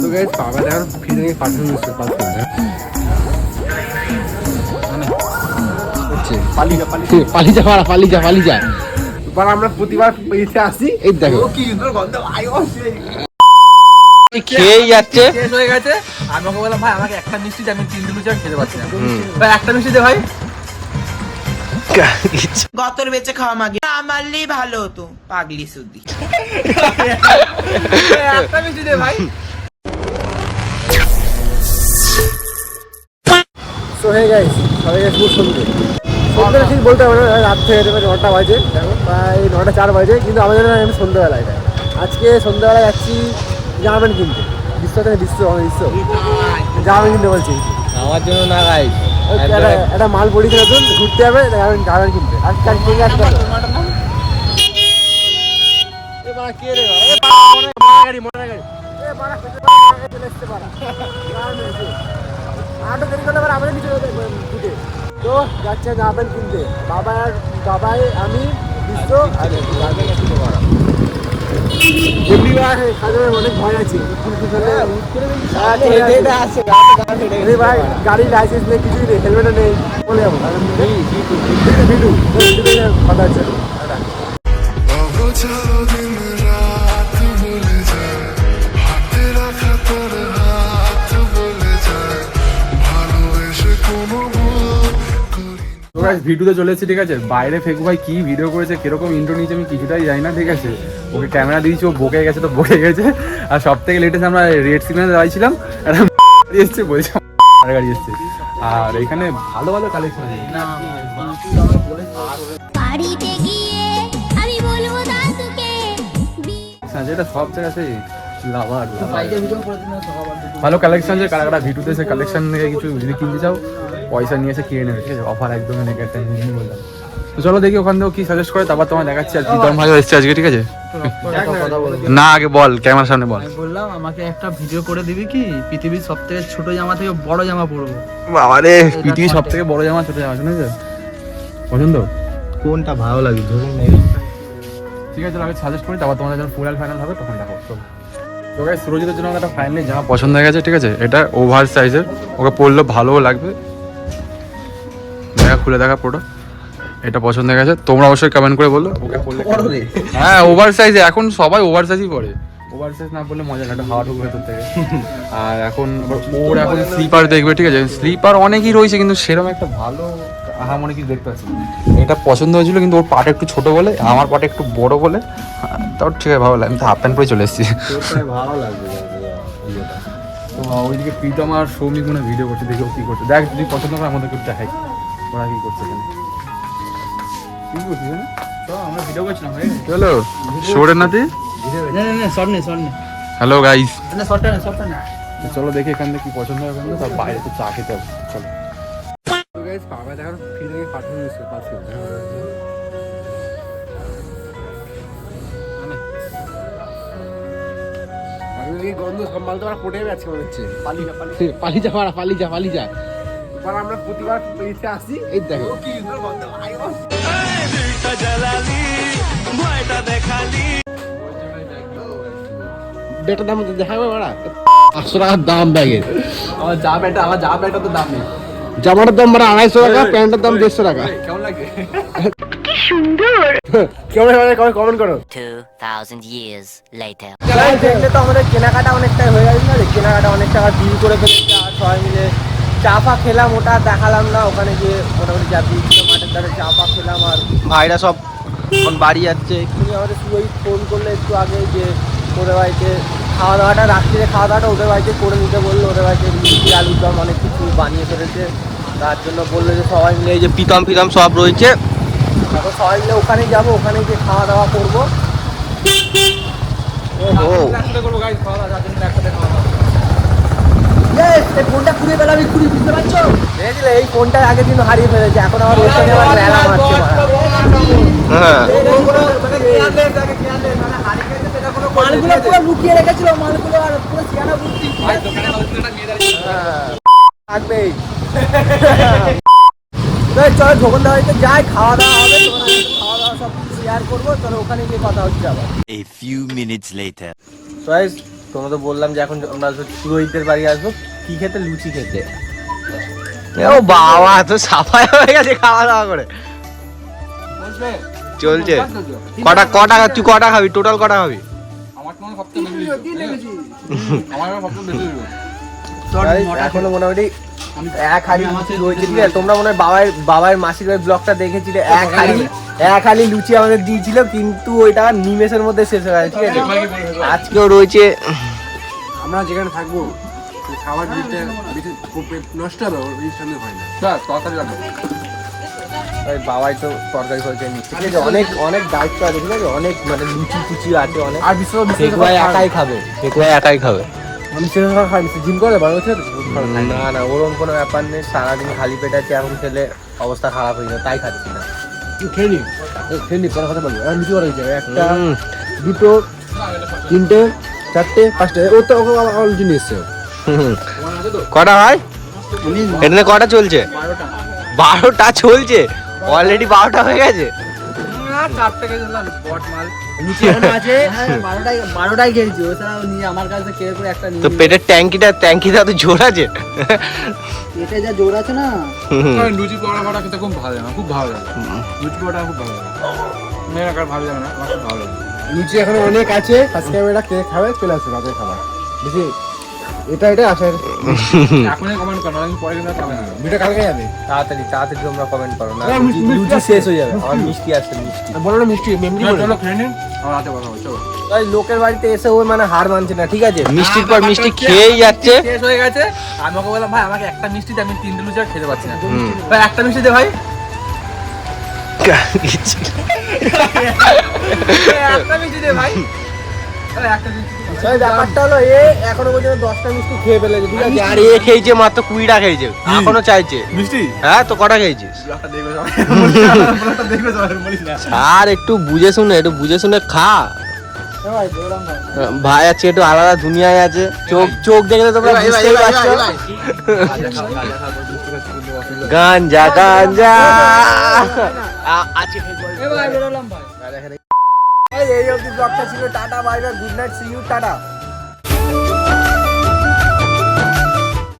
তো এখন ফিরে নিয়ে পাঠানো হচ্ছে পাঠানো হচ্ছে। যা পালিয়ে হে, যা পালা যা এবার আমরা প্রতিবার এসে আসি। এই দেখো। কি সুন্দর গন্ধ ভাই ও যাচ্ছে। শেষ হয়ে গেছে। আমি ওকে বললাম ভাই আমাকে একটা মিষ্টি আমি তিন দিন আর খেতে পারছি না। ভাই একটা মিষ্টি দে ভাই। গতর বেঁচে খাওয়া মাগে। না মারলেই ভালো হতো পাগলি সুদি। একটা মিষ্টি দে ভাই। সো হে গাইস সবাই গাইস খুব সুন্দর সন্ধ্যা ঠিক বলতে হবে না রাত থেকে যেতে পারে নটা বাজে প্রায় নটা চার বাজে কিন্তু আমাদের আমি সন্ধ্যাবেলায় এটা আজকে সন্ধ্যাবেলায় যাচ্ছি জামা কিনতে। বিশ্ব থেকে বিশ্ব আমার বিশ্ব। জামা কিনতে বলছি। আমার জন্য না গাইস একটা মাল পড়ি নতুন ঘুরতে হবে প্যান্ট কিনতে। আর কাজ কিনে আসতে হবে কে রে গাড়ি মনে গাড়ি। এ বাড়া পেছনে গাড়ি চলে এসছে বাড়া আটো দেরি করলে আবার আমাদের তো যাচ্ছে জামা কিনতে বাবা আর বাবাই আমি বিশ্ব আর হ্যাঁ, গাড়ির লাইসেন্স নেই কিছুই নেই হেলমেটও নেই বলে যাব কথা আছে গাইস ভিডিওতে চলে এসেছি ঠিক আছে? বাইরে ফেকু ভাই কি ভিডিও করেছে কীরকম ইন্ট্রো নিয়েছে আমি কিছুটাই জানি না ঠিক আছে? ওকে ক্যামেরা দিয়েছি ও বকে গেছে তো বকে গেছে। আর সব থেকে লেটেস্ট আমরা রেড সিগন্যালে দাঁড়িয়েছিলাম এসছে বলছে আর গাড়ি এসছে। আর এখানে ভালো ভালো কালেকশন আছে। বাড়িতে গিয়ে আমি বলব দাদুকে বি- আছে এটা সব জায়গায় লাভার ভালো কালেকশন আছে কারা কারা ভিডিওতে এসে কালেকশন থেকে কিছু যদি কিনতে চাও। পয়সা নিয়ে এসে কিনে নেবে ঠিক আছে? অফার একদমই নেই একটা নিয়ে বললাম। তো চলো দেখি ওখান থেকে কি সাজেস্ট করে তারপর তোমায় দেখাচ্ছি আর প্রীতম ভাই এসছে আজকে ঠিক আছে? না আগে বল ক্যামেরার সামনে বল। আমি বললাম আমাকে একটা ভিডিও করে দিবি কি? পৃথিবীর সব থেকে ছোট জামা থেকে বড় জামা পরবো। বাবারে পৃথিবীর সব থেকে বড় জামা ছোট জামা শুনেছ? পছন্দ? কোনটা ভালো লাগে ধরুন ঠিক আছে চলো আগে সাজেস্ট করি তারপর তোমাদের যখন ফুল ফাইনাল হবে তখন দেখো চলো। তো গাইস সুরজিতের জন্য আমার একটা ফাইনালি জামা পছন্দ হয়ে গেছে ঠিক আছে? এটা ওভার সাইজের ওকে পরলে ভালোও লাগবে। খুলে দেখা পুরো এটা পছন্দ হয়ে গেছে তোমরা অবশ্যই কমেন্ট করে বলো। ওকে পরলে হ্যাঁ ওভার সাইজে এখন সবাই ওভার সাইজই পরে। ওভার সাইজ না পরলে মজা না একটা হাওয়া ঢুকবে ভেতর থেকে। আর এখন ওর এখন স্লিপার দেখবে ঠিক আছে? স্লিপার অনেকই রয়েছে কিন্তু সেরকম একটা ভালো আহা মনে কিছু দেখতে পাচ্ছি এটা পছন্দ হয়েছিল কিন্তু ওর পাটা একটু ছোট বলে আমার পাটা একটু বড় বলে। হ্যাঁ, তাও ঠিক আছে ভালো লাগে। আমি তো হাফ প্যান্ট পরে চলে এসেছি। ভালো লাগবে তো ওইদিকে প্রীতম আর সৌমিক মনে ভিডিও করছে দেখে কি করছে। দেখ যদি পছন্দ করে আমাদেরকে দেখাই ওরা কি করছে এখানে? কি করছিস চলো শোরের না নেই হ্যালো গাইস চলো দেখি এখান থেকে কি পছন্দ ওখান তার বাইরে তো চা খেতে হবে। চলো। গাইস ফিরে হচ্ছে পাঠানো এই গন্ধ মনে হচ্ছে। পালিয়ে যা পালা যা পালিয়ে যা। এবার আমরা প্রতিবার এসে আসি। এই দেখো। বেটার দাম দেখাবে বাড়া। পাঁচশো টাকার দাম ব্যাগের। আমার যা ব্যাটা আমার যা ব্যাটা তো দাম নেই। জামাটার দাম বাড়া আড়াইশো টাকা প্যান্টের দাম দেড়শো টাকা। কেমন লাগে? কেমন হয় কমেন্ট করো। 2,000 years later. দেখলে তো আমাদের কেনাকাটা অনেকটাই হয়ে গেছে না? কেনাকাটা অনেক টাকা বিল করে ফেলেছে আর সবাই মিলে চা ফা খেলাম, ওটা দেখালাম না, ওখানে গিয়ে মোটামুটি যা বিল ছিল মাঠের ধারে চা ফা খেলাম আর ভাইরা সব এখন বাড়ি যাচ্ছে। তুমি আমাদের শুধু ফোন করলে একটু আগে যে ওদের বাড়িতে খাওয়া দাওয়াটা রাত্রিরে খাওয়া দাওয়াটা ওদের বাড়িতে করে নিতে বলল। ওদের বাড়িতে লুচি আলুর দম অনেক কিছু বানিয়ে ফেলেছে। তার জন্য বলল যে সবাই মিলে এই যে পিতম পিতম সব রয়েছে। তারপর সবাই মিলে ওখানে যাব, ওখানে গিয়ে খাওয়া দাওয়া করব। ও একসাথে করব গাইস খাওয়া দাওয়া যার জন্য একসাথে খাওয়া দাওয়া এই ফোনটা খুঁড়ে আমি খুঁড়ি বুঝতে পারছ? এই ফোনটা আগের দিন হারিয়ে ফেলেছে এখন আমার ওর সঙ্গে আমার মেলা মারছে হ্যাঁ। মালগুলো পুরো লুকিয়ে রেখেছিল মালগুলো আর পুরো সিয়ানা বুদ্ধি থাকবেই চলো ঢোকন দাওয়াইতে যাই খাওয়া দাওয়া হবে খাওয়া দাওয়া সব শেয়ার করব চলো ওখানে গিয়ে কথা হচ্ছে আবার। A few minutes later. Guys তোমরা তো বললাম যে এখন আমরা পুরোহিতদের বাড়ি আসব। কি খেতে? লুচি খেতে। ও বাবা তো সাফাই হয়ে গেছে খাওয়া দাওয়া করে চলছে। কটা কটা তুই কটা খাবি? টোটাল কটা খাবি? মনে হয়। এখনও মোটামুটি এক হাড়ি লুচি রয়েছে ঠিক আছে তোমরা মনে হয় বাবার বাবার মাসির বাড়ির ব্লগটা দেখেছিলে। এক হাড়ি এক হাড়ি লুচি আমাদের দিয়েছিল কিন্তু ওইটা নিমেষের মধ্যে শেষ হয়ে গেছে ঠিক আছে? আজকেও রয়েছে। আমরা যেখানে থাকব খাবার দিতে নষ্ট হবে ওর সামনে হয় না তরকারি ওই বাবাই তো তরকারি ফরকারি নিচ্ছে ঠিক আছে অনেক অনেক দায়িত্ব আছে ঠিক আছে? অনেক মানে লুচি টুচি আছে অনেক। আর বিশেষ বিশেষ ঠেকুয়াই একাই খাবে। ঠেকুয়াই একাই খাবে। আমি সেরকম খাবার খাইনি জিম করে বড় হচ্ছে না না ওরকম কোনো ব্যাপার নেই। সারাদিন খালি পেট আছে এখন খেলে অবস্থা খারাপ হয়ে যাবে তাই খাচ্ছি না। খেয়ে নি। খেয়ে নি পরে কথা বলব এখন লুচি করা হয়েছে একটা দুটো তিনটে চারটে পাঁচটে ও তো আমার লুচি নিয়ে এসছে। কটা হয়? এখানে কটা চলছে? বারোটা চলছে? অলরেডি বারোটা হয়ে গেছে? চারটে আছে বারোটায় বারোটায় খেয়েছি ও নিয়ে আমার কাছে খেয়ে করে একটা তো পেটের ট্যাঙ্কিটা ট্যাঙ্কিটা তো জোর আছে। পেটে যা জোর আছে না। লুচি পরোটা ফটা খেতে খুব ভালো লাগে খুব ভালো লাগে। লুচি পরোটা খুব ভালো লাগে। মেয়েরা কার ভালো লাগে না আমার খুব ভালো লাগে। লুচি এখনও অনেক আছে এটা কে খাবে? চলে আসবে রাতের খাবার। বেশি এটা এটা আসার এখনই কমেন্ট করো আমি পরে কিন্তু আর না। ভিডিও কালকে যাবে। তাড়াতাড়ি তাড়াতাড়ি তোমরা কমেন্ট করো না লুচি শেষ হয়ে যাবে। আমার মিষ্টি আসছে মিষ্টি। বলো না মিষ্টি মেমরি বলে। চলো খেয়ে নিন আমার রাতে কথা হবে চলো। ওই লোকের বাড়িতে এসে ও মানে হার মানছে না ঠিক আছে? মিষ্টির পর মিষ্টি খেয়েই যাচ্ছে। শেষ হয়ে গেছে। আমি ওকে বললাম ভাই আমাকে একটা মিষ্টি দে আমি তিনটে লুচি আর খেতে পারছি না। ভাই একটা মিষ্টি দে ভাই। একটা মিষ্টি দে ভাই। ব্যাপারটা হলো এ এখনও পর্যন্ত দশটা মিষ্টি খেয়ে ফেলেছে ঠিক আছে? আর এ খেয়েছে মাত্র কুড়িটা খেয়েছে। এখনও চাইছে। মিষ্টি? হ্যাঁ তো কটা খেয়েছিস? আর একটু বুঝে শুনে একটু বুঝে শুনে খা। ভাই আছে একটু আলাদা দুনিয়ায় আছে। চোখ চোখ দেখলে তোমরা বুঝতেই পারছ। গাঞ্জা গাঞ্জা। ব্লগটা ছিল tata bye bye good night see you tata